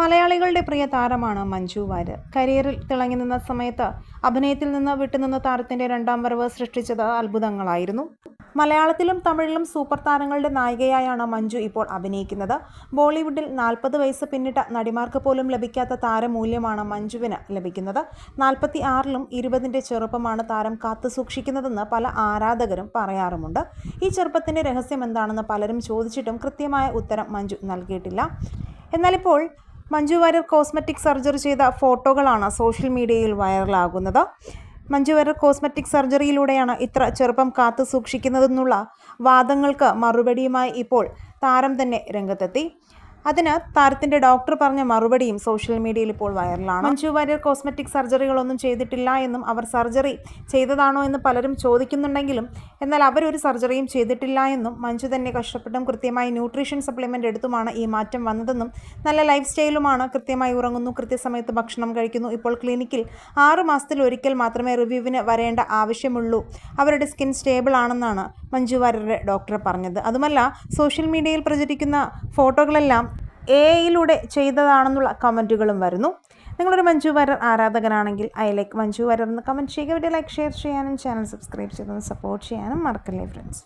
മലയാളികളുടെ പ്രിയ താരമാണ് മഞ്ജു വാര്യർ. കരിയറിൽ തിളങ്ങി നിന്ന സമയത്ത് അഭിനയത്തിൽ നിന്ന് വിട്ടുനിന്ന താരത്തിന്റെ രണ്ടാം വരവ് സൃഷ്ടിച്ചത് അത്ഭുതങ്ങളായിരുന്നു. മലയാളത്തിലും തമിഴിലും സൂപ്പർ താരങ്ങളുടെ നായികയായാണ് മഞ്ജു ഇപ്പോൾ അഭിനയിക്കുന്നത്. ബോളിവുഡിൽ നാൽപ്പത് വയസ്സ് പിന്നിട്ട നടിമാർക്ക് പോലും ലഭിക്കാത്ത താരമൂല്യമാണ് മഞ്ജുവിന് ലഭിക്കുന്നത്. നാൽപ്പത്തി ആറിലും ഇരുപതിന്റെ ചെറുപ്പമാണ് താരം കാത്തു സൂക്ഷിക്കുന്നതെന്ന് പല ആരാധകരും പറയാറുമുണ്ട്. ഈ ചെറുപ്പത്തിന്റെ രഹസ്യം എന്താണെന്ന് പലരും ചോദിച്ചിട്ടും കൃത്യമായ ഉത്തരം മഞ്ജു നൽകിയിട്ടില്ല. എന്നാലിപ്പോൾ മഞ്ജു വാര്യർ കോസ്മെറ്റിക് സർജറി ചെയ്ത ഫോട്ടോകളാണ് സോഷ്യൽ മീഡിയയിൽ വൈറലാകുന്നത്. മഞ്ജു വാര്യർ കോസ്മെറ്റിക് സർജറിയിലൂടെയാണ് ഇത്ര ചെറുപ്പം കാത്തു സൂക്ഷിക്കുന്നതെന്നുള്ള വാദങ്ങൾക്ക് മറുപടിയുമായി ഇപ്പോൾ താരം തന്നെ രംഗത്തെത്തി. അതിന് താരത്തിന്റെ ഡോക്ടർ പറഞ്ഞ മറുപടിയും സോഷ്യൽ മീഡിയയിൽ ഇപ്പോൾ വൈറലാണ്. മഞ്ജു വാര്യർ കോസ്മെറ്റിക് സർജറികളൊന്നും ചെയ്തിട്ടില്ല എന്നും അവർ സർജറി ചെയ്തതാണോ എന്ന് പലരും ചോദിക്കുന്നുണ്ടെങ്കിലും എന്നാൽ അവരൊരു സർജറിയും ചെയ്തിട്ടില്ല എന്നും മഞ്ജു തന്നെ കഷ്ടപ്പെട്ടും കൃത്യമായി ന്യൂട്രീഷൻ സപ്ലിമെന്റ് എടുത്തുമാണ് ഈ മാറ്റം വന്നതെന്നും നല്ല ലൈഫ് സ്റ്റൈലുമാണ് കൃത്യമായി ഉറങ്ങുന്നു കൃത്യസമയത്ത് ഭക്ഷണം കഴിക്കുന്നു. ഇപ്പോൾ ക്ലിനിക്കിൽ ആറ് മാസത്തിൽ ഒരിക്കൽ മാത്രമേ റിവ്യൂവിന് വരേണ്ട ആവശ്യമുള്ളൂ. അവരുടെ സ്കിൻ സ്റ്റേബിൾ ആണെന്നാണ് മഞ്ജു വാര്യരുടെ ഡോക്ടർ പറഞ്ഞത്. അതുമല്ല സോഷ്യൽ മീഡിയയിൽ പ്രചരിക്കുന്ന ഫോട്ടോകളെല്ലാം എ ഐയിലൂടെ ചെയ്തതാണെന്നുള്ള കമന്റുകളും വരുന്നു. നിങ്ങളൊരു മഞ്ജു വാര്യർ ആരാധകനാണെങ്കിൽ ഐ ലൈക്ക് മഞ്ജു വാര്യർ എന്ന് കമന്റ് ചെയ്യുക. വീഡിയോ ലൈക്ക് ഷെയർ ചെയ്യാനും ചാനൽ സബ്സ്ക്രൈബ് ചെയ്തൊന്ന് സപ്പോർട്ട് ചെയ്യാനും മറക്കല്ലേ ഫ്രണ്ട്സ്